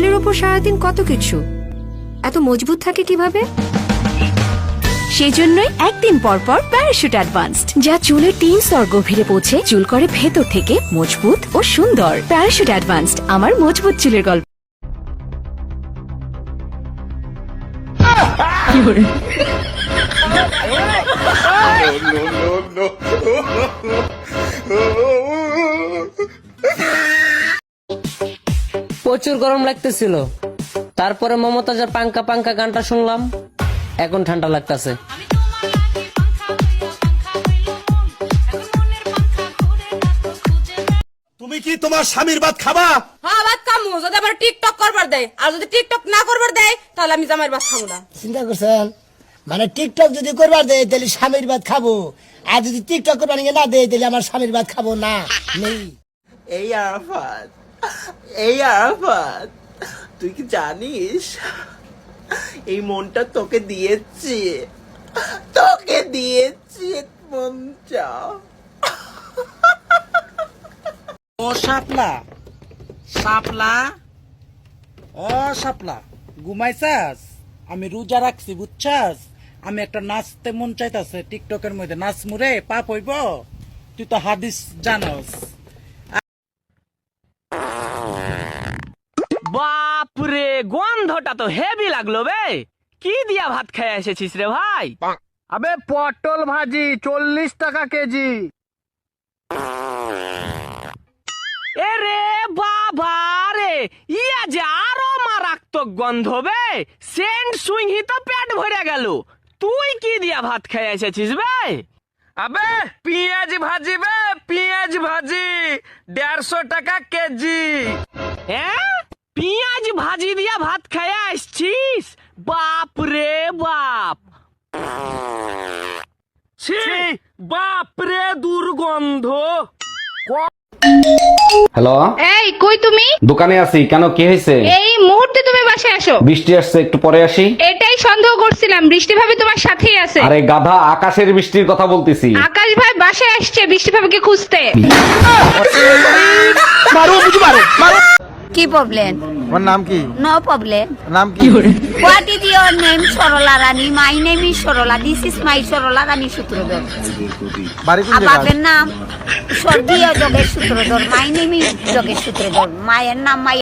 চুলের ওপর সারাদিন কত কিছু এত মজবুত থাকে কীভাবে সেজন্যই একদিন পর পর প্যারাশুট অ্যাডভান্সড যা চুলের তিন স্তর গভীরে পৌঁছে চুল করে ভেতর থেকে মজবুত ও সুন্দর প্যারাশুট অ্যাডভান্সড আমার মজবুত চুলের গল্প প্রচুর গরম লাগতেছিল। তারপরে মমতাজের পাঙ্কা পাঙ্কা গানটা শুনলাম। এখন ঠান্ডা লাগতেছে। তুমি কি তোমার স্বামীর ভাত খাবা? হ্যাঁ ভাত খামু। যদি আবার টিকটক করবার দেয় আর যদি টিকটক না করবার দেয় তাহলে আমি জামাইয়ের ভাত খাব না। চিন্তা করছেন? মানে টিকটক যদি করবার দেয় তাহলে স্বামীর ভাত খাব। আর যদি টিকটক করবার না দেয় তাহলে আমার স্বামীর ভাত খাব না। নেই। এই আরাফাত এই আরাফাত, তুই কি জানিস? এই মনটা তোকে দিয়েছি। তোকে দিয়েছি মনটা ও শাপলা। শাপলা? ও শাপলা, ঘুমাইছাস? আমি রোজা রাখছি, বুঝছাস? আমি একটা নাচতে মন চাইতাছে, টিকটকের মধ্যে। নাচ মুরে পাপ হইব? তুই তো হাদিস জানস। বাপরে গন্ধটা তো হেভি লাগল বে। কি দিয়া ভাত খেয়ে এসেছিস রে ভাই? আবে পটল ভাজি চল্লিশ টাকা কেজি। এ রে বাবা রে ইয়া যে আরও মারাত্মক গন্ধ বে। সেন্ট সুইংহি তো পেট ভরে গেল। তুই কি দিয়া ভাত খেয়ে এসেছিস বে? আবে পেঁয়াজ ভাজি বে পেঁয়াজ ভাজি দেড়শো টাকা কেজি। হ্যাঁ? ভাজি দিয়া ভাত খেয়ে আসছিস? বাপ রে বাপ। বাপ রে দুর্গন্ধ। হ্যালো? এই কই তুমি? দোকানে আছি। কেন কি হয়েছে? এই মুহূর্তে তুমি বাসায় আসো। বৃষ্টি আসছে একটু পরে আসি। এটাই সন্দেহ করছিলাম। বৃষ্টি ভাবি তোমার সাথেই আছে। আরে গাধা আকাশের বৃষ্টির কথা বলতেছি। আকাশ ভাই বাসায় আসছে বৃষ্টি ভাবিকে খুঁজতে। কি প্রবলেম তোমার নাম কি? নো প্রবলেম নাম কি? What is your name Sarala Rani my name is Sarala this is my Sarala Rani Sutradhar বাড়ি কোন জায়গা আপনার বাপের নাম স্বর্গীয় Jogesh Sutradhar. My name is Jogesh Sutradhar. মায়ের নাম মাই